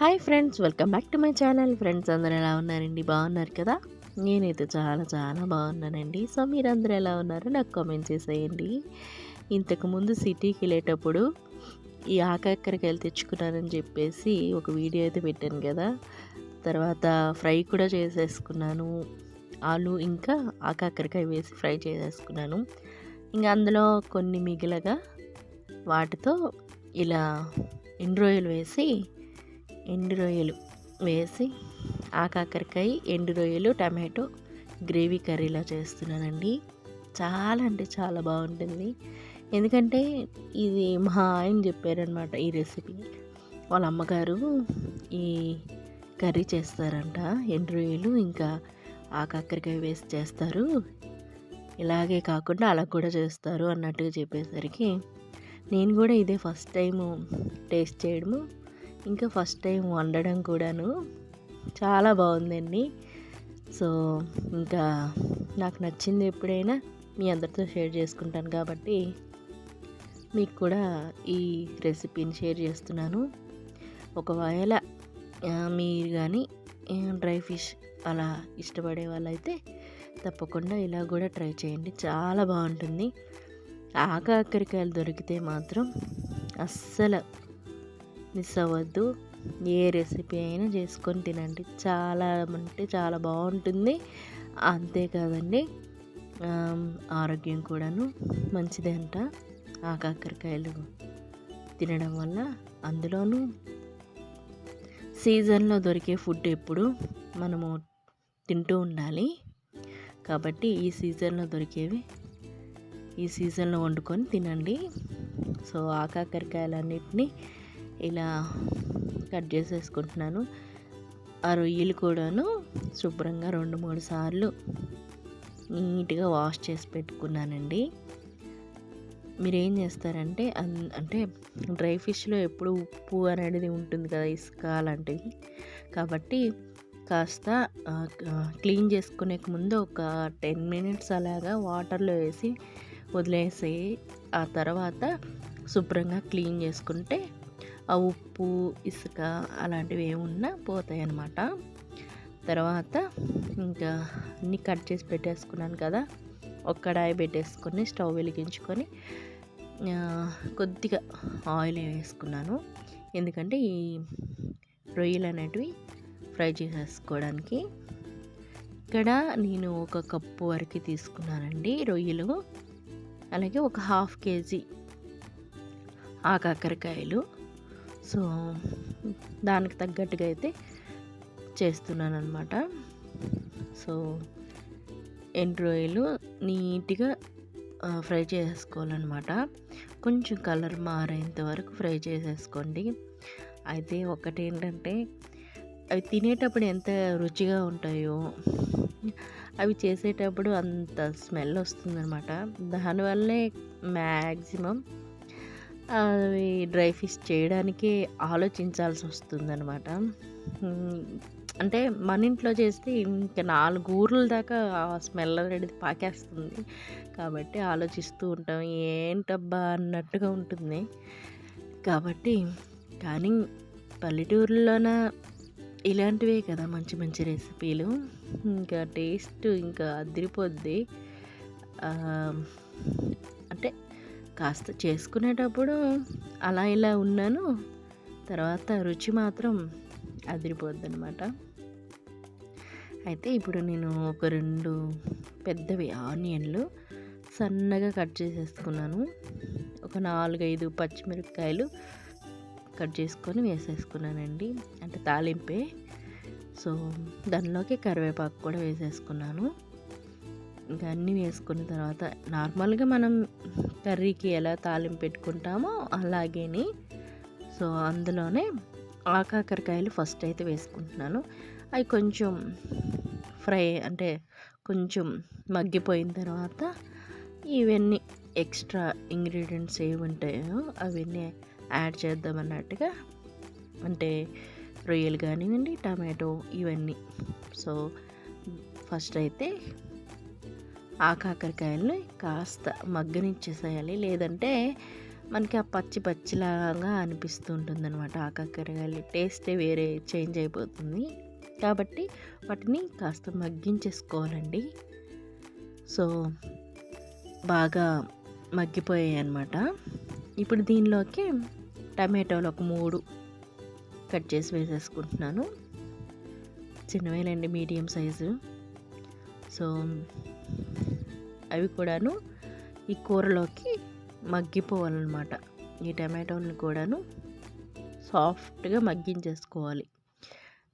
Hi friends welcome back to my channel. Friends అందరూ ఎలా ఉన్నారండి? బాగున్నారు కదా? నేనైతే చాలా చాలా బాగున్నానండి. సో మీరందరూ ఎలా ఉన్నారో నాకు కామెంట్ చేసేయండి. ఇంతకుముందు సిటీకి వెళ్ళేటప్పుడు ఈ ఆకాకరకాయలు తెచ్చుకున్నానని చెప్పేసి ఒక వీడియో అయితే పెట్టాను కదా? తర్వాత ఫ్రై కూడా చేసేసుకున్నాను. ఆలు ఇంకా ఆకాకరకాయ వేసి ఫ్రై చేసేసుకున్నాను. ఇంకా అందులో కొన్ని మిగిలగా వాటితో ఇలా ఎండ్రోయిల్ వేసి ఎండు రొయ్యలు వేసి ఆ కాకరకాయ ఎండు రొయ్యలు టమాటో గ్రేవీ కర్రీలా చేస్తున్నానండి. చాలా అంటే చాలా బాగుంటుంది. ఎందుకంటే ఇది మా ఆయన చెప్పారనమాట ఈ రెసిపీ. వాళ్ళ అమ్మగారు ఈ కర్రీ చేస్తారంట ఎండు రొయ్యలు ఇంకా ఆ కాకరకాయ వేసి చేస్తారు. ఇలాగే కాకుండా అలా కూడా చేస్తారు అన్నట్టుగా చెప్పేసరికి నేను కూడా ఇదే ఫస్ట్ టైము టేస్ట్ చేయడము. ఇంకా ఫస్ట్ టైం వండడం కూడాను. చాలా బాగుందండి. సో ఇంకా నాకు నచ్చింది ఎప్పుడైనా మీ అందరితో షేర్ చేసుకుంటాను కాబట్టి మీకు కూడా ఈ రెసిపీని షేర్ చేస్తున్నాను. ఒకవేళ మీరు కానీ డ్రై ఫిష్ అలా ఇష్టపడే వాళ్ళైతే తప్పకుండా ఇలా కూడా ట్రై చేయండి. చాలా బాగుంటుంది. ఆకాకరికాయలు దొరికితే మాత్రం అస్సలు మిస్ అవ్వద్దు. ఏ రెసిపీ అయినా చేసుకొని తినండి. చాలా అంటే చాలా బాగుంటుంది. అంతేకాదండి ఆరోగ్యం కూడాను మంచిదే అంట. కాకరకాయలు తినడం వల్ల అందులోనూ సీజన్లో దొరికే ఫుడ్ ఎప్పుడు మనము తింటూ ఉండాలి. కాబట్టి ఈ సీజన్లో దొరికేవి ఈ సీజన్లో వండుకొని తినండి. సో ఆ ఆకాకరకాయలన్నిటినీ ఇలా కట్ చేసేసుకుంటున్నాను. ఆ రొయ్యలు కూడాను శుభ్రంగా రెండు మూడు సార్లు నీట్గా వాష్ చేసి పెట్టుకున్నానండి. మీరు ఏం చేస్తారంటే అన్- అంటే డ్రై ఫిష్లో ఎప్పుడు ఉప్పు అనేది ఉంటుంది కదా ఇసుక లాంటివి. కాబట్టి కాస్త క్లీన్ చేసుకునే ముందు ఒక టెన్ మినిట్స్ అలాగా వాటర్లో వేసి వదిలేసి ఆ తర్వాత శుభ్రంగా క్లీన్ చేసుకుంటే ఆ ఉప్పు ఇసుక అలాంటివి ఏమున్నా పోతాయి అన్నమాట తర్వాత ఇంకా అన్ని కట్ చేసి పెట్టేసుకున్నాను కదా ఒక కడాయి పెట్టేసుకొని స్టవ్ వెలిగించుకొని కొద్దిగా ఆయిల్ వేసుకున్నాను. ఎందుకంటే ఈ రొయ్యలు అనేటివి ఫ్రై చేసేసుకోవడానికి. ఇక్కడ నేను ఒక కప్పు వరకు తీసుకున్నానండి రొయ్యలు. అలాగే ఒక హాఫ్ కేజీ ఆకాకరకాయలు సో దానికి తగ్గట్టుగా అయితే చేస్తున్నాను అనమాట సో ఎండు రొయ్యలు నీట్గా ఫ్రై చేసేసుకోవాలన్నమాట కొంచెం కలర్ మారేంత వరకు ఫ్రై చేసేసుకోండి. అయితే ఒకటి ఏంటంటే అవి తినేటప్పుడు ఎంత రుచిగా ఉంటాయో అవి చేసేటప్పుడు అంత స్మెల్ వస్తుందన్నమాట. దానివల్లే మ్యాక్సిమం అవి డ్రై ఫిష్ చేయడానికి ఆలోచించాల్సి వస్తుందన్నమాట. అంటే మన ఇంట్లో చేస్తే ఇంకా నాలుగు ఊర్ల దాకా ఆ స్మెల్ అనేది పాకేస్తుంది. కాబట్టి ఆలోచిస్తూ ఉంటాం ఏంటబ్బా? అన్నట్టుగా ఉంటుంది. కాబట్టి కానీ పల్లెటూరులోన ఇలాంటివే కదా మంచి మంచి రెసిపీలు. ఇంకా టేస్ట్ ఇంకా అదిరిపోద్ది. కాస్త చేసుకునేటప్పుడు అలా ఇలా ఉన్నాను. తర్వాత రుచి మాత్రం అదిరిపోద్ది అనమాట అయితే ఇప్పుడు నేను ఒక రెండు పెద్దవి ఆనియన్లు సన్నగా కట్ చేసేసుకున్నాను. ఒక నాలుగైదు పచ్చిమిరపకాయలు కట్ చేసుకొని వేసేసుకున్నానండి. అంటే తాలింపే. సో దానిలోకి కరివేపాకు కూడా వేసేసుకున్నాను. ఇంకా అన్నీ వేసుకున్న తర్వాత నార్మల్గా మనం కర్రీకి ఎలా తాలింపు పెట్టుకుంటామో అలాగేని. సో అందులోనే ఆకాకరకాయలు ఫస్ట్ అయితే వేసుకుంటున్నాను. అవి కొంచెం ఫ్రై అంటే కొంచెం మగ్గిపోయిన తర్వాత ఇవన్నీ ఎక్స్ట్రా ఇంగ్రీడియంట్స్ ఏమి ఉంటాయో అవన్నీ యాడ్ చేద్దామన్నట్టుగా అంటే రొయ్యలు కానివ్వండి టమాటో ఇవన్నీ. సో ఫస్ట్ అయితే ఆ కాకరకాయలని కాస్త మగ్గనిచ్చేసేయాలి. లేదంటే మనకి ఆ పచ్చి పచ్చిలాగా అనిపిస్తూ ఉంటుంది అనమాట కాకరకాయలు టేస్టే వేరే చేంజ్ అయిపోతుంది. కాబట్టి వాటిని కాస్త మగ్గించేసుకోవాలండి. సో బాగా మగ్గిపోయాయి అనమాట ఇప్పుడు దీనిలోకి టమాటోలు ఒక మూడు కట్ చేసి వేసేసుకుంటున్నాను. చిన్నవేలండి మీడియం సైజు. సో అవి కూడాను ఈ కూరలోకి మగ్గిపోవాలన్నమాట. ఈ టమాటోని కూడాను సాఫ్ట్గా మగ్గించేసుకోవాలి.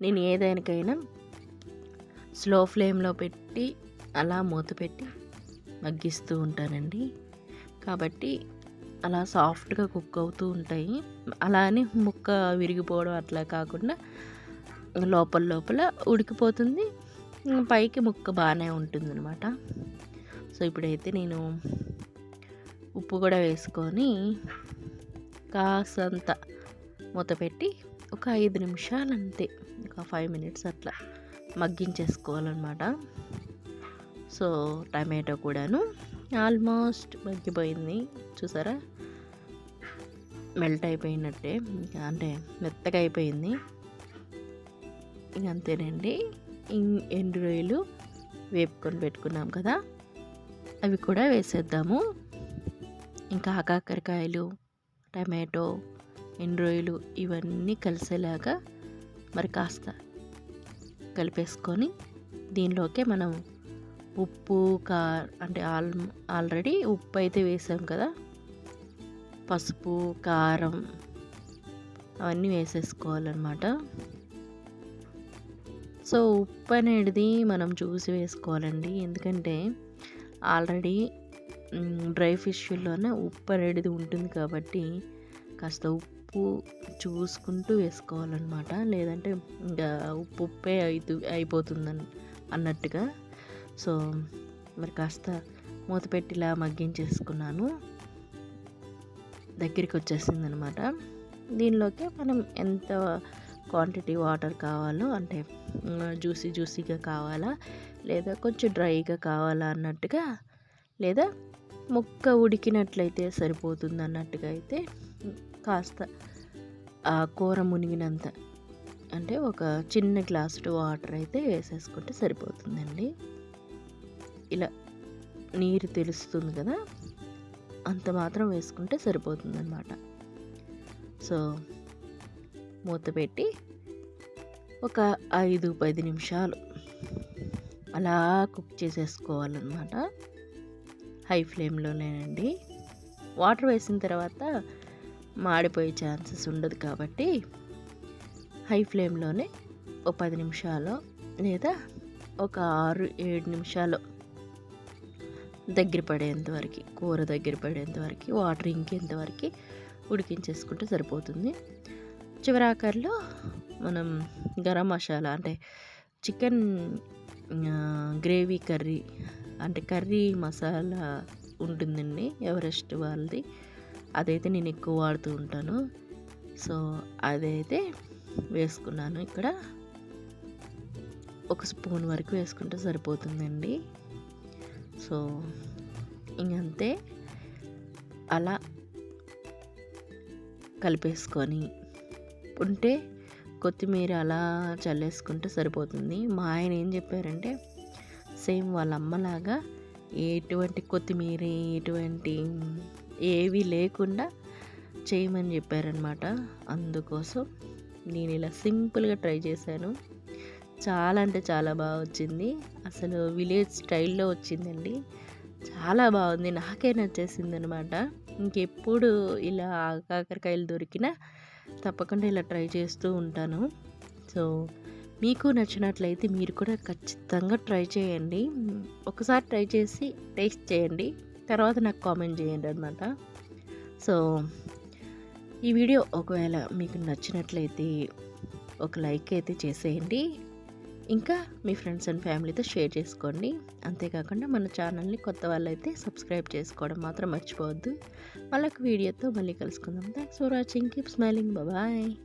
నేను ఏదైనాకైనా స్లో ఫ్లేమ్లో పెట్టి అలా మూత పెట్టి మగ్గిస్తూ ఉంటానండి. కాబట్టి అలా సాఫ్ట్గా కుక్ అవుతూ ఉంటాయి. అలా అని ముక్క విరిగిపోవడం అట్లా కాకుండా లోపల లోపల ఉడికిపోతుంది. పైకి ముక్క బాగానే ఉంటుంది అనమాట సో ఇప్పుడైతే నేను ఉప్పు కూడా వేసుకొని కాసంత మూత పెట్టి ఒక ఐదు నిమిషాలు అంతే ఒక ఫైవ్ మినిట్స్ అట్లా మగ్గించేసుకోవాలన్నమాట. సో టమాటో కూడాను ఆల్మోస్ట్ మగ్గిపోయింది. చూసారా? మెల్ట్ అయిపోయినట్టే అంటే మెత్తగా అయిపోయింది. ఇంక అంతేనండి. ఎండు రొయ్యలు వేపుకొని పెట్టుకున్నాం కదా. అవి కూడా వేసేద్దాము. ఇంకా ఆకాకరకాయలు టమాటో ఎండ్రోయిలు ఇవన్నీ కలిసేలాగా మరి కాస్త కలిపేసుకొని దీనిలోకే మనం ఉప్పు కా అంటే ఆల్ ఆల్రెడీ ఉప్పు అయితే వేసాం కదా. పసుపు కారం అవన్నీ వేసేసుకోవాలన్నమాట. సో ఉప్పు అనేది మనం చూసి వేసుకోవాలండి. ఎందుకంటే ఆల్రెడీ డ్రై ఫిష్లోనే ఉప్పు అనేది ఉంటుంది కాబట్టి కాస్త ఉప్పు చూసుకుంటూ వేసుకోవాలన్నమాట. లేదంటే ఇంకా ఉప్పు ఉప్పే అయితు అయిపోతుందని అన్నట్టుగా. సో మరి కాస్త మూత పెట్టిలా మగ్గించేసుకున్నాను. దగ్గరికి వచ్చేసింది అనమాట దీనిలోకి మనం ఎంత క్వాంటిటీ వాటర్ కావాలో అంటే జ్యూసీ జ్యూసీగా కావాలా లేదా కొంచెం డ్రైగా కావాలా అన్నట్టుగా లేదా ముక్క ఉడికినట్లయితే సరిపోతుంది అన్నట్టుగా అయితే కాస్త ఆ కూర మునిగినంత అంటే ఒక చిన్న గ్లాసు వాటర్ అయితే వేసేసుకుంటే సరిపోతుందండి. ఇలా నీరు తెలుస్తుంది కదా అంత మాత్రం వేసుకుంటే సరిపోతుంది అనమాట సో మూత పెట్టి ఒక ఐదు పది నిమిషాలు అలా కుక్ చేసేసుకోవాలన్నమాట. హై ఫ్లేమ్లోనేనండి. వాటర్ వేసిన తర్వాత మాడిపోయే ఛాన్సెస్ ఉండదు కాబట్టి హై ఫ్లేమ్లోనే ఒక పది నిమిషాలు లేదా ఒక ఆరు ఏడు నిమిషాలు దగ్గర పడేంత వరకు కూర దగ్గర పడేంత వరకు వాటర్ ఇంకేంత వరకు ఉడికించేసుకుంటే సరిపోతుంది. చివరాకర్లో మనం గరం మసాలా అంటే చికెన్ గ్రేవీ కర్రీ అంటే కర్రీ మసాలా ఉంటుందండి ఎవరెస్ట్ వాళ్ళది. అదైతే నేను ఎక్కువ వాడుతూ ఉంటాను. సో అదైతే వేసుకున్నాను. ఇక్కడ ఒక స్పూన్ వరకు వేసుకుంటే సరిపోతుందండి. సో ఇంకంతే. అలా కలిపేసుకొని ఉంటే కొత్తిమీర అలా చల్లేసుకుంటే సరిపోతుంది. మా ఆయన ఏం చెప్పారంటే సేమ్ వాళ్ళ అమ్మలాగా ఎటువంటి కొత్తిమీర ఎటువంటి ఏవి లేకుండా చేయమని చెప్పారనమాట అందుకోసం నేను ఇలా సింపుల్గా ట్రై చేశాను. చాలా అంటే చాలా బాగా వచ్చింది. అసలు విలేజ్ స్టైల్లో వచ్చిందండి. చాలా బాగుంది. నాకే నచ్చేసింది అనమాట ఇంకెప్పుడు ఇలా కాకరకాయలు దొరికినా తప్పకుండా ఇలా ట్రై చేస్తూ ఉంటాను. సో మీకు నచ్చినట్లయితే మీరు కూడా ఖచ్చితంగా ట్రై చేయండి. ఒకసారి ట్రై చేసి టేస్ట్ చేయండి. తర్వాత నాకు కామెంట్ చేయండి అనమాట సో ఈ వీడియో ఒకవేళ మీకు నచ్చినట్లయితే ఒక లైక్ అయితే చేసేయండి. ఇంకా మీ ఫ్రెండ్స్ అండ్ ఫ్యామిలీతో షేర్ చేసుకోండి. అంతేకాకుండా మన ఛానల్ని కొత్త వాళ్ళైతే సబ్స్క్రైబ్ చేసుకోవడం మాత్రం మర్చిపోవద్దు. వాళ్ళకి వీడియోతో మళ్ళీ కలుసుకుందాం. Thanks for watching keep smiling bye